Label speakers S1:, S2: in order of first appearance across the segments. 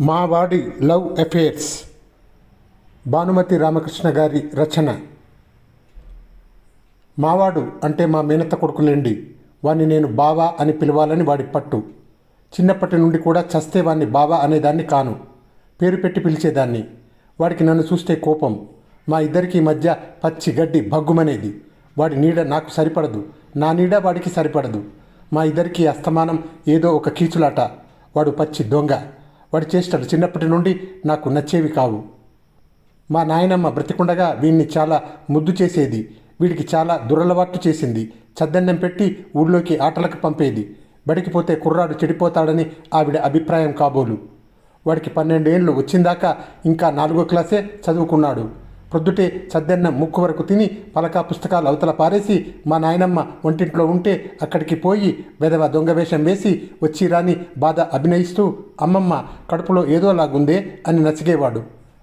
S1: మా వాడి love affairs. Bhanumathi Ramakrishna గారి రచన. మావాడు అంటే మా మేనత్త కొడుకులేండి వాణ్ణి నేను బావా అని పిలవాలని వాడి పట్టు. చిన్నప్పటి నుండి కూడా చస్తే వాణ్ణి బావా అనేదాన్ని కాను. పేరు పెట్టి పిలిచేదాన్ని. వాడికి నన్ను చూస్తే కోపం. మా ఇద్దరికి మధ్య పచ్చి గడ్డి భగ్గుమనేది. వాడి నీడ నాకు సరిపడదు. నా నీడ వాడికి సరిపడదు. మా ఇద్దరికి అస్తమానం ఏదో ఒక కీచులాట. వాడు పచ్చి దొంగ. వాడి చేష్టలు చిన్నప్పటి నుండి నాకు నచ్చేవి కావు. మా నాయనమ్మ బ్రతికుండగా వీడిని చాలా ముద్దు చేసేది. వీడికి చాలా దురలవాట్లు చేసింది. చద్దన్నం పెట్టి ఊళ్ళోకి ఆటలకు పంపేది. బడికి పోతే కుర్రాడు చెడిపోతాడని ఆవిడ అభిప్రాయం కాబోలు. వాడికి పన్నెండేళ్ళు వచ్చిందాకా ఇంకా నాలుగో క్లాసే చదువుకున్నాడు. ప్రొద్దుటే చద్దన్నం ముక్కు వరకు తిని పలకా పుస్తకాలు అవతల పారేసి మా నాయనమ్మ వంటింట్లో ఉంటే అక్కడికి పోయి వెదవ దొంగ వేషం వేసి వచ్చి రాని బాధ అభినయిస్తూ అమ్మమ్మ కడుపులో ఏదోలాగుందే అని నసిగేవాడు.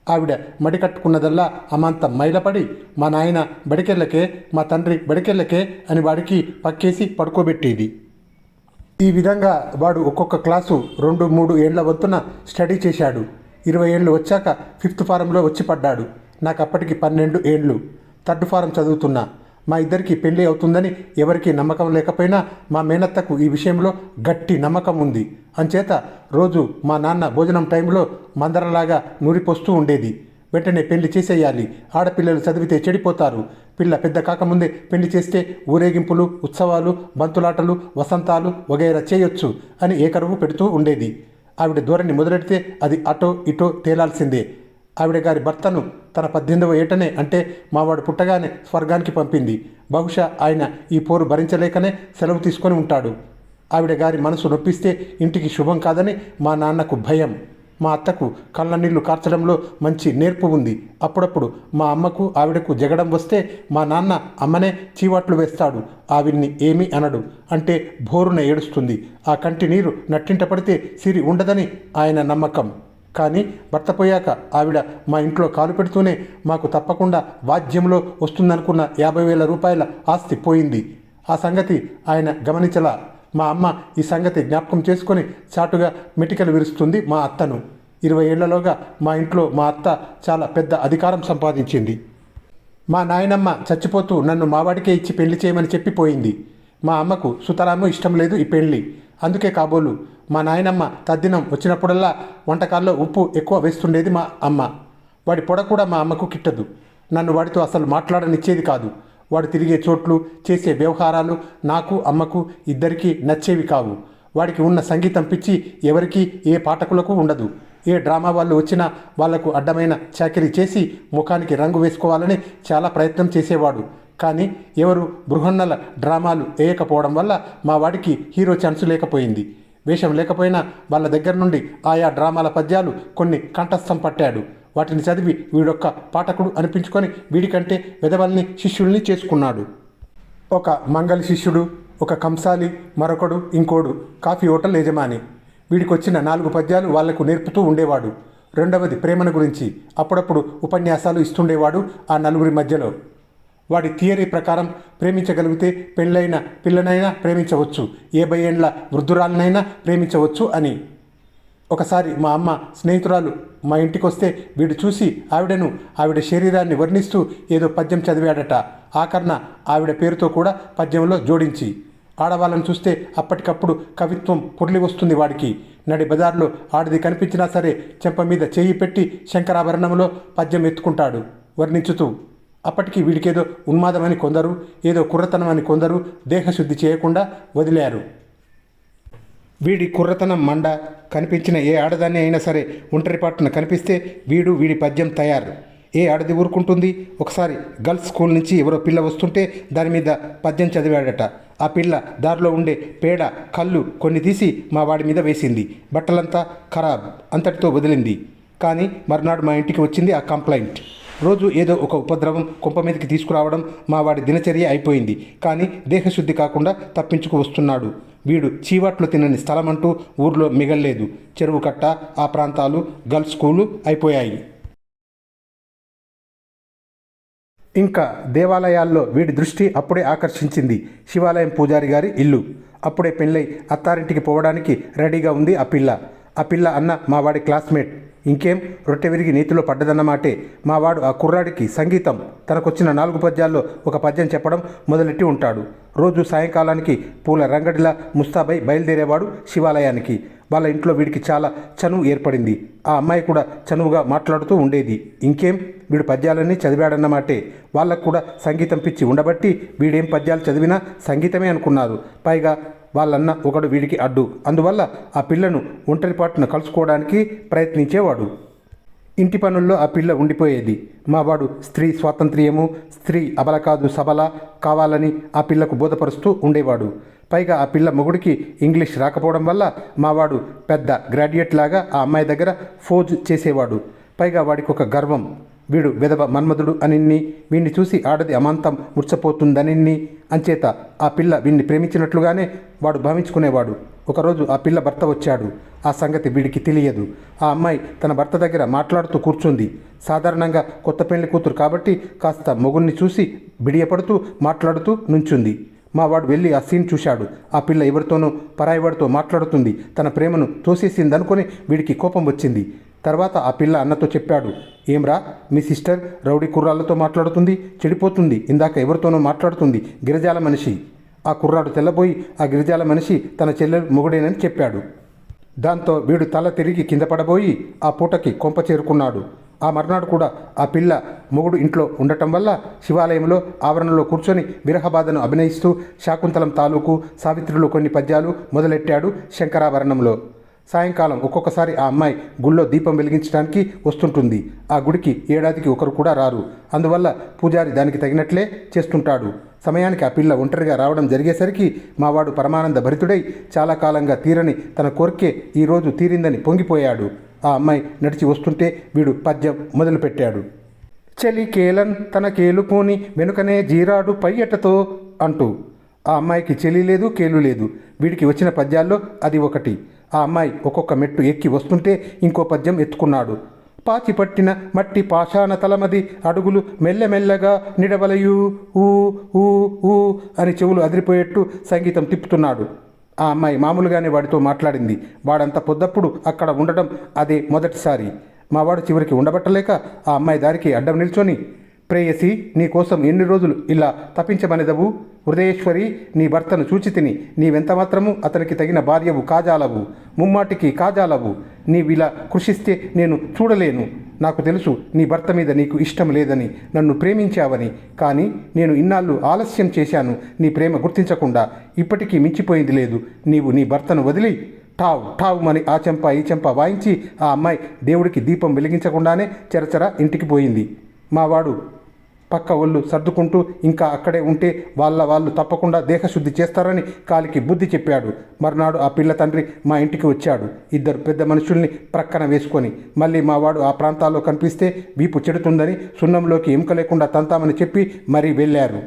S1: ఆవిడ మడి కట్టుకున్నదల్లా అమాంతం మైలపడి మా నాయన బడికెళ్ళకే మా తండ్రి బడికెళ్ళకే అని వాడికి పక్కేసి పడుకోబెట్టేది. ఈ విధంగా వాడు ఒక్కొక్క క్లాసు రెండు మూడు ఏళ్ళ వంతున స్టడీ చేశాడు. ఇరవై ఏళ్ళు వచ్చాక ఫిఫ్త్ ఫారంలో వచ్చి పడ్డాడు. నాకు అప్పటికి పన్నెండు ఏళ్ళు. థర్డ్ ఫారం చదువుతున్నా మా ఇద్దరికి పెళ్ళి అవుతుందని ఎవరికీ నమ్మకం లేకపోయినా మా మేనత్తకు ఈ విషయంలో గట్టి నమ్మకం ఉంది. అంచేత రోజు మా నాన్న భోజనం టైంలో మందరలాగా నూరిపోస్తూ ఉండేది. వెంటనే పెళ్ళి చేసేయాలి. ఆడపిల్లలు చదివితే చెడిపోతారు. పిల్ల పెద్ద కాకముందే పెళ్ళి చేస్తే ఊరేగింపులు ఉత్సవాలు బంతులాటలు వసంతాలు వగైరా చేయొచ్చు అని ఏకరువు పెడుతూ ఉండేది. ఆవిడ ధోరణి మొదలెడితే అది అటో ఇటో తేలాల్సిందే. ఆవిడ గారి భర్తను తన పద్దెనిమిదవ ఏటనే అంటే మావాడు పుట్టగానే స్వర్గానికి పంపింది. బహుశా ఆయన ఈ పోరు భరించలేకనే సెలవు తీసుకొని ఉంటాడు. ఆవిడ గారి మనసు నొప్పిస్తే ఇంటికి శుభం కాదని మా నాన్నకు భయం. మా అత్తకు కళ్ళ నీళ్ళు కార్చడంలో మంచి నేర్పు ఉంది. అప్పుడప్పుడు మా అమ్మకు ఆవిడకు జగడం వస్తే మా నాన్న అమ్మనే చీవాట్లు వేస్తాడు. ఆవిడ్ని ఏమీ అనడు. అంటే భోరున ఏడుస్తుంది. ఆ కంటి నీరు నట్టింట పడితే సిరి ఉండదని ఆయన నమ్మకం. కానీ భర్త పోయాక ఆవిడ మా ఇంట్లో కాలు పెడుతూనే మాకు తప్పకుండా వాద్యంలో వస్తుందనుకున్న యాభై వేల రూపాయల ఆస్తి పోయింది. ఆ సంగతి ఆయన గమనించలా. మా అమ్మ ఈ సంగతి జ్ఞాపకం చేసుకొని చాటుగా మెటికలు విరుస్తుంది మా అత్తను. ఇరవై ఏళ్ళలోగా మా ఇంట్లో మా అత్త చాలా పెద్ద అధికారం సంపాదించింది. మా నాయనమ్మ చచ్చిపోతూ నన్ను మావాడికే ఇచ్చి పెళ్ళి చేయమని చెప్పిపోయింది. మా అమ్మకు సుతరాము ఇష్టం లేదు ఈ పెళ్ళి. అందుకే కాబోలు మా నాయనమ్మ తద్దినం వచ్చినప్పుడల్లా వంటకాల్లో ఉప్పు ఎక్కువ వేస్తుండేది మా అమ్మ. వాడి పొడ కూడా మా అమ్మకు కిట్టదు. నన్ను వాడితో అసలు మాట్లాడనిచ్చేది కాదు. వాడు తిరిగే చోట్లు చేసే వ్యవహారాలు నాకు అమ్మకు ఇద్దరికీ నచ్చేవి కావు. వాడికి ఉన్న సంగీతం పిచ్చి ఎవరికీ ఏ పాఠకులకు ఉండదు. ఏ డ్రామా వాళ్ళు వచ్చినా వాళ్ళకు అడ్డమైన చాకరీ చేసి ముఖానికి రంగు వేసుకోవాలని చాలా ప్రయత్నం చేసేవాడు. కానీ ఎవరు బృహన్నల డ్రామాలు వేయకపోవడం వల్ల మా వాడికి హీరో ఛాన్స్ లేకపోయింది. వేషం లేకపోయినా వాళ్ళ దగ్గర నుండి ఆయా డ్రామాల పద్యాలు కొన్ని కంఠస్థం పట్టాడు. వాటిని చదివి వీడొక్క పాఠకుడు అనిపించుకొని వీడికంటే విధవల్ని శిష్యుల్ని చేసుకున్నాడు. ఒక మంగళ శిష్యుడు ఒక కంసాలి మరొకడు ఇంకోడు కాఫీ హోటల్ యజమాని. వీడికొచ్చిన నాలుగు పద్యాలు వాళ్ళకు నేర్పుతూ ఉండేవాడు. రెండవది ప్రేమను గురించి. అప్పుడప్పుడు ఉపన్యాసాలు ఇస్తుండేవాడు ఆ నలుగురి మధ్యలో. వాడి థియరీ ప్రకారం ప్రేమించగలిగితే పెళ్ళైన పిల్లనైనా ప్రేమించవచ్చు. ఏ ఏండ్ల వృద్ధురాలనైనా ప్రేమించవచ్చు అని. ఒకసారి మా అమ్మ స్నేహితురాలు మా ఇంటికి వస్తే వీడు చూసి ఆవిడను ఆవిడ శరీరాన్ని వర్ణిస్తూ ఏదో పద్యం చదివాడట. ఆకర్ణ ఆవిడ పేరుతో కూడా పద్యంలో జోడించి. ఆడవాళ్ళని చూస్తే అప్పటికప్పుడు కవిత్వం పొర్లి వస్తుంది వాడికి. నడి బజార్లో ఆడిది కనిపించినా సరే చెంప మీద చేయి పెట్టి శంకరాభరణంలో పద్యం ఎత్తుకుంటాడు. వర్ణించుతూ అప్పటికి వీడికేదో ఉన్మాదమని కొందరు ఏదో కుర్రతనమని కొందరు దేహశుద్ధి చేయకుండా వదిలారు. వీడి కుర్రతనం మండ కనిపించిన ఏ ఆడదాన్ని అయినా సరే ఒంటరి పాటున కనిపిస్తే వీడు వీడి పద్యం తయారు. ఏ ఆడది ఊరుకుంటుంది? ఒకసారి గర్ల్స్ స్కూల్ నుంచి ఎవరో పిల్ల వస్తుంటే దాని మీద పద్యం చదివాడట. ఆ పిల్ల దారిలో ఉండే పేడ కళ్ళు కొన్ని తీసి మా వాడి మీద వేసింది. బట్టలంతా ఖరాబ్ అంతటితో వదిలింది. కానీ మర్నాడు మా ఇంటికి వచ్చింది ఆ కంప్లైంట్. రోజు ఏదో ఒక ఉపద్రవం కుంప మీదకి తీసుకురావడం మా వాడి దినచర్య అయిపోయింది. కానీ దేహశుద్ధి కాకుండా తప్పించుకు వస్తున్నాడు. వీడు చీవాట్లు తినని స్థలం అంటూ ఊర్లో మిగల్లేదు. చెరువు కట్ట ఆ ప్రాంతాలు గర్ల్స్ స్కూలు అయిపోయాయి. ఇంకా దేవాలయాల్లో వీడి దృష్టి అప్పుడే ఆకర్షించింది. శివాలయం పూజారి గారి ఇల్లు. అప్పుడే పెళ్ళై అత్తారింటికి పోవడానికి రెడీగా ఉంది ఆ పిల్ల. ఆ పిల్ల అన్న మా వాడి క్లాస్మేట్. ఇంకేం? రొట్టె విరిగి నీతిలో పడ్డదన్నమాటే మావాడు ఆ కుర్రాడికి సంగీతం. తనకొచ్చిన నాలుగు పద్యాల్లో ఒక పద్యం చెప్పడం మొదలెట్టి ఉంటాడు. రోజు సాయంకాలానికి పూల రంగడిలా ముస్తాబై బయలుదేరేవాడు శివాలయానికి. వాళ్ళ ఇంట్లో వీడికి చాలా చనువు ఏర్పడింది. ఆ అమ్మాయి కూడా చనువుగా మాట్లాడుతూ ఉండేది. ఇంకేం? వీడు పద్యాలన్నీ చదివాడన్నమాటే వాళ్ళకు కూడా సంగీతం పిచ్చి ఉండబట్టి వీడేం పద్యాలు చదివినా సంగీతమే అనుకున్నారు. పైగా వాళ్ళన్న ఒకడు వీడికి అడ్డు. అందువల్ల ఆ పిల్లను ఒంటరిపాటున కలుసుకోవడానికి ప్రయత్నించేవాడు. ఇంటి పనుల్లో ఆ పిల్ల ఉండిపోయేది. మావాడు స్త్రీ స్వాతంత్ర్యము స్త్రీ అబల కాదు సబల కావాలని ఆ పిల్లకు బోధపరుస్తూ ఉండేవాడు. పైగా ఆ పిల్ల మొగుడికి ఇంగ్లీష్ రాకపోవడం వల్ల మావాడు పెద్ద గ్రాడ్యుయేట్ లాగా ఆ అమ్మాయి దగ్గర ఫోజ్ చేసేవాడు. పైగా వాడికి ఒక గర్వం. వీడు విధవ మన్మధుడు అనిన్ని వీణ్ణి చూసి ఆడది అమాంతం ముర్చపోతుందనిన్ని అంచేత ఆ పిల్ల వీణ్ణి ప్రేమించినట్లుగానే వాడు భావించుకునేవాడు. ఒకరోజు ఆ పిల్ల భర్త వచ్చాడు. ఆ సంగతి వీడికి తెలియదు. ఆ అమ్మాయి తన భర్త దగ్గర మాట్లాడుతూ కూర్చుంది. సాధారణంగా కొత్త పెళ్ళి కూతురు కాబట్టి కాస్త మొగుణ్ణి చూసి బిడియపడుతూ మాట్లాడుతూ నుంచుంది. మా వాడు వెళ్ళి ఆ సీన్ చూశాడు. ఆ పిల్ల ఎవరితోనో పరాయివాడితో మాట్లాడుతుంది. తన ప్రేమను తోసేసిందనుకొని వీడికి కోపం వచ్చింది. తర్వాత ఆ పిల్ల అన్నతో చెప్పాడు ఏమ్రా మీ సిస్టర్ రౌడీ కుర్రాళ్ళతో మాట్లాడుతుంది చెడిపోతుంది ఇందాక ఎవరితోనో మాట్లాడుతుంది గిరిజాల మనిషి. ఆ కుర్రాడు తెల్లబోయి ఆ గిరిజాల మనిషి తన చెల్లెలు మొగుడేనని చెప్పాడు. దాంతో వీడు తల తిరిగి కింద పడబోయి ఆ పూటకి కొంప చేరుకున్నాడు. ఆ మర్నాడు కూడా ఆ పిల్ల మొగుడు ఇంట్లో ఉండటం వల్ల శివాలయంలో ఆవరణలో కూర్చొని విరహబాధను అభినయిస్తూ శాకుంతలం తాలూకు సావిత్రిలో కొన్ని పద్యాలు మొదలెట్టాడు శంకరాభరణంలో. సాయంకాలం ఒక్కొక్కసారి ఆ అమ్మాయి గుళ్ళో దీపం వెలిగించడానికి వస్తుంటుంది. ఆ గుడికి ఏడాదికి ఒకరు కూడా రారు. అందువల్ల పూజారి దానికి తగినట్లే చేస్తుంటాడు. సమయానికి ఆ పిల్ల ఒంటరిగా రావడం జరిగేసరికి మావాడు పరమానంద భరితుడై చాలా కాలంగా తీరని తన కోరికే ఈరోజు తీరిందని పొంగిపోయాడు. ఆ అమ్మాయి నడిచి వస్తుంటే వీడు పద్యం మొదలుపెట్టాడు. చలి కేలన్ తన కేలుకోని వెనుకనే జీరాడు పయ్యటతో అంటూ. ఆ అమ్మాయికి చెలి లేదు కేలు లేదు. వీడికి వచ్చిన పద్యాల్లో అది ఒకటి. ఆ అమ్మాయి ఒక్కొక్క మెట్టు ఎక్కి వస్తుంటే ఇంకో పద్యం ఎత్తుకున్నాడు. పాచి పట్టిన మట్టి పాషాణ తలమది అడుగులు మెల్లమెల్లగా నిడవలయు ఊ ఊ ఊ అని చెవులు అదిరిపోయేట్టు సంగీతం తిప్పుతున్నాడు. ఆ అమ్మాయి మామూలుగానే వాడితో మాట్లాడింది. వాడంత పొద్దప్పుడు అక్కడ ఉండడం అదే మొదటిసారి. మావాడు చివరికి ఉండబట్టలేక ఆ అమ్మాయి దారికి అడ్డం నిల్చొని ప్రేయసి నీకోసం ఎన్ని రోజులు ఇలా తప్పించమనేదవు హృదయేశ్వరి నీ భర్తను చూచితిని నీవెంత మాత్రము అతనికి తగిన భార్యవు కాజాలవు. ముమ్మాటికి కాజాలవు. నీవిలా కృషిస్తే నేను చూడలేను. నాకు తెలుసు నీ భర్త మీద నీకు ఇష్టం లేదని నన్ను ప్రేమించావని. కానీ నేను ఇన్నాళ్ళు ఆలస్యం చేశాను నీ ప్రేమ గుర్తించకుండా. ఇప్పటికీ మించిపోయింది లేదు. నీవు నీ భర్తను వదిలి ఠావ్ ఠావ్ మని ఆ చెంప ఈ చెంప వాయించి ఆ అమ్మాయి దేవుడికి దీపం వెలిగించకుండానే చెరచర ఇంటికి పోయింది. మావాడు పక్క ఒళ్ళు సర్దుకుంటూ ఇంకా అక్కడే ఉంటే వాళ్ళ వాళ్ళు తప్పకుండా దేహశుద్ధి చేస్తారని కాలికి బుద్ధి చెప్పాడు. మర్నాడు ఆ పిల్ల తండ్రి మా ఇంటికి వచ్చాడు. ఇద్దరు పెద్ద మనుషుల్ని ప్రక్కన వేసుకొని మళ్ళీ మావాడు ఆ ప్రాంతాల్లో కనిపిస్తే వీపు చెడుతుందని సున్నంలోకి ఎముక లేకుండా తంతామని చెప్పి మరీ వెళ్ళారు.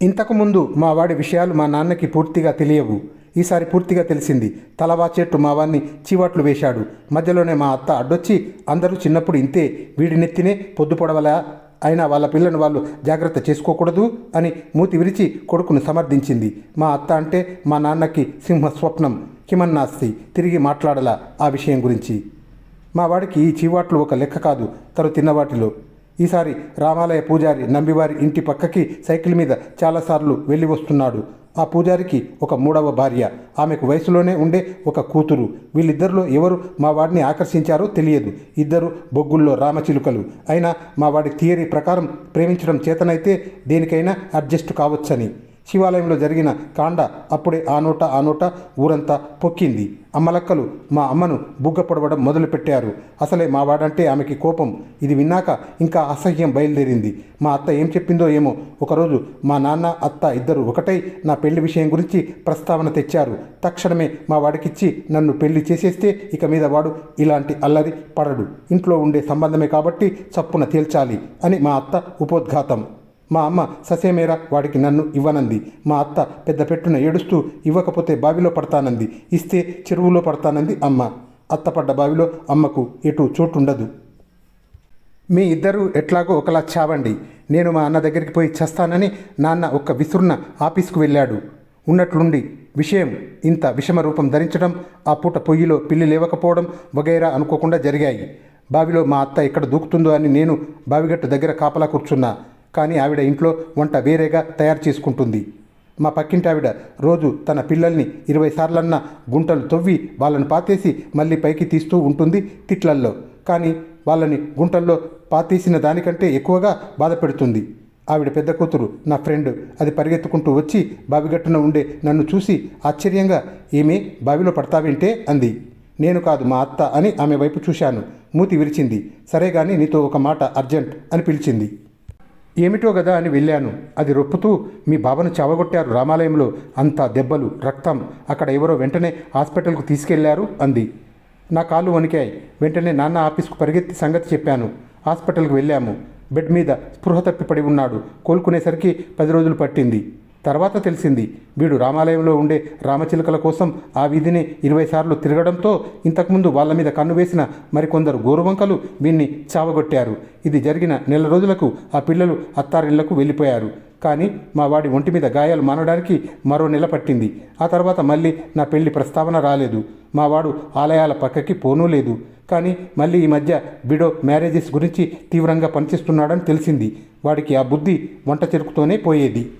S1: ఇంతకుముందు మా వాడి విషయాలు మా నాన్నకి పూర్తిగా తెలియవు. ఈసారి పూర్తిగా తెలిసింది. తలవాచేట్టు మా మావాన్ని చీవాట్లు వేశాడు. మధ్యలోనే మా అత్త అడ్డొచ్చి అందరూ చిన్నప్పుడు ఇంతే. వీడి నెత్తినే పొద్దు పొడవలా అయినా వాళ్ళ పిల్లను వాళ్ళు జాగ్రత్త చేసుకోకూడదు అని మూతి విరిచి కొడుకును సమర్థించింది. మా అత్త అంటే మా నాన్నకి సింహ స్వప్నం కిమన్నాస్తి తిరిగి మాట్లాడలా ఆ విషయం గురించి. మా వాడికి ఈ చీవాట్లు ఒక లెక్క కాదు తను తిన్నవాటిలో ఈసారి రామాలయ పూజారి నంబివారి ఇంటి పక్కకి సైకిల్ మీద చాలాసార్లు వెళ్ళి వస్తున్నాడు. ఆ పూజారికి ఒక మూడవ భార్య. ఆమెకు వయసులోనే ఉండే ఒక కూతురు. వీళ్ళిద్దరిలో ఎవరు మా వాడిని ఆకర్షించారో తెలియదు. ఇద్దరు బొగ్గుల్లో రామచిలుకలు. అయినా మా వాడి థియరీ ప్రకారం ప్రేమించడం చేతనైతే దేనికైనా అడ్జస్ట్ కావచ్చని. శివాలయంలో జరిగిన కాండ అప్పుడే ఆ నోట ఆ నోట ఊరంతా పొక్కింది. అమ్మలక్కలు మా అమ్మను బుగ్గపొడవడం మొదలుపెట్టారు. అసలే మా వాడంటే ఆమెకి కోపం. ఇది విన్నాక ఇంకా అసహ్యం బయలుదేరింది. మా అత్త ఏం చెప్పిందో ఏమో. ఒకరోజు మా నాన్న అత్త ఇద్దరు ఒకటై నా పెళ్ళి విషయం గురించి ప్రస్తావన తెచ్చారు. తక్షణమే మా వాడికిచ్చి నన్ను పెళ్ళి చేసేస్తే ఇక మీద వాడు ఇలాంటి అల్లరి పడడు. ఇంట్లో ఉండే సంబంధమే కాబట్టి చప్పున తేల్చాలి అని మా అత్త ఉపోద్ఘాతం. మా అమ్మ ససేమేరా వాడికి నన్ను ఇవ్వనంది. మా అత్త పెద్ద పెట్టున ఏడుస్తూ ఇవ్వకపోతే బావిలో పడతానంది. ఇస్తే చెరువులో పడతానంది అమ్మ. అత్త పడ్డ బావిలో అమ్మకు ఎటు చోటుండదు. మీ ఇద్దరూ ఎట్లాగో ఒకలా చావండి. నేను మా అన్న దగ్గరికి పోయి చేస్తానని నాన్న ఒక్క విసురున ఆఫీస్కు వెళ్ళాడు. ఉన్నట్లుండి విషయం ఇంత విషమ రూపం ధరించడం ఆ పూట పొయ్యిలో పిల్లి లేవకపోవడం వగైరా అనుకోకుండా జరిగాయి. బావిలో మా అత్త ఎక్కడ దూకుతుందో అని నేను బావిగట్టు దగ్గర కాపలా కూర్చున్నా. కానీ ఆవిడ ఇంట్లో వంట వేరేగా తయారు చేసుకుంటుంది. మా పక్కింటి ఆవిడ రోజు తన పిల్లల్ని ఇరవై సార్లన్నా గుంటలు తవ్వి వాళ్ళని పాతేసి మళ్ళీ పైకి తీస్తూ ఉంటుంది తిట్లల్లో. కానీ వాళ్ళని గుంటల్లో పాతేసిన దానికంటే ఎక్కువగా బాధ పెడుతుంది ఆవిడ పెద్ద కూతురు నా ఫ్రెండ్ అది పరిగెత్తుకుంటూ వచ్చి బావిగట్టున ఉండే నన్ను చూసి ఆశ్చర్యంగా ఏమే బావిలో పడతావేంటే? అంది. నేను కాదు మా అత్త అని ఆమె వైపు చూశాను. మూతి విరిచింది. సరే కానీ నీతో ఒక మాట అర్జెంట్ అని పిలిచింది. ఏమిటో కదా అని వెళ్ళాను. అది రొప్పుతూ మీ బావను చావగొట్టారు రామాలయంలో. అంత దెబ్బలు రక్తం అక్కడ ఎవరో వెంటనే హాస్పిటల్కు తీసుకెళ్ళారు అంది. నా కాళ్ళు వణికాయి. వెంటనే నాన్న ఆఫీస్కు పరిగెత్తి సంగతి చెప్పాను. హాస్పిటల్కి వెళ్ళాము. బెడ్ మీద స్పృహ తప్పి పడి ఉన్నాడు. కోలుకునేసరికి పది రోజులు పట్టింది. తర్వాత తెలిసింది. వీడు రామాలయంలో ఉండే రామచిలుకల కోసం ఆ వీధిని ఇరవై సార్లు తిరగడంతో ఇంతకుముందు వాళ్ళ మీద కన్ను వేసిన మరికొందరు గోరువంకలు వీణ్ణి చావగొట్టారు. ఇది జరిగిన నెల రోజులకు ఆ పిల్లలు అత్తారిళ్ళకు వెళ్ళిపోయారు. కానీ మా వాడి ఒంటి మీద గాయాలు మానడానికి మరో నెల పట్టింది. ఆ తర్వాత మళ్ళీ నా పెళ్ళి ప్రస్తావన రాలేదు. మా వాడు ఆలయాల పక్కకి పోనూ లేదు. కానీ మళ్ళీ ఈ మధ్య బిడో మ్యారేజెస్ గురించి తీవ్రంగా పనిచేస్తున్నాడని తెలిసింది. వాడికి ఆ బుద్ధి వంట చెరుకుతోనే పోయేది.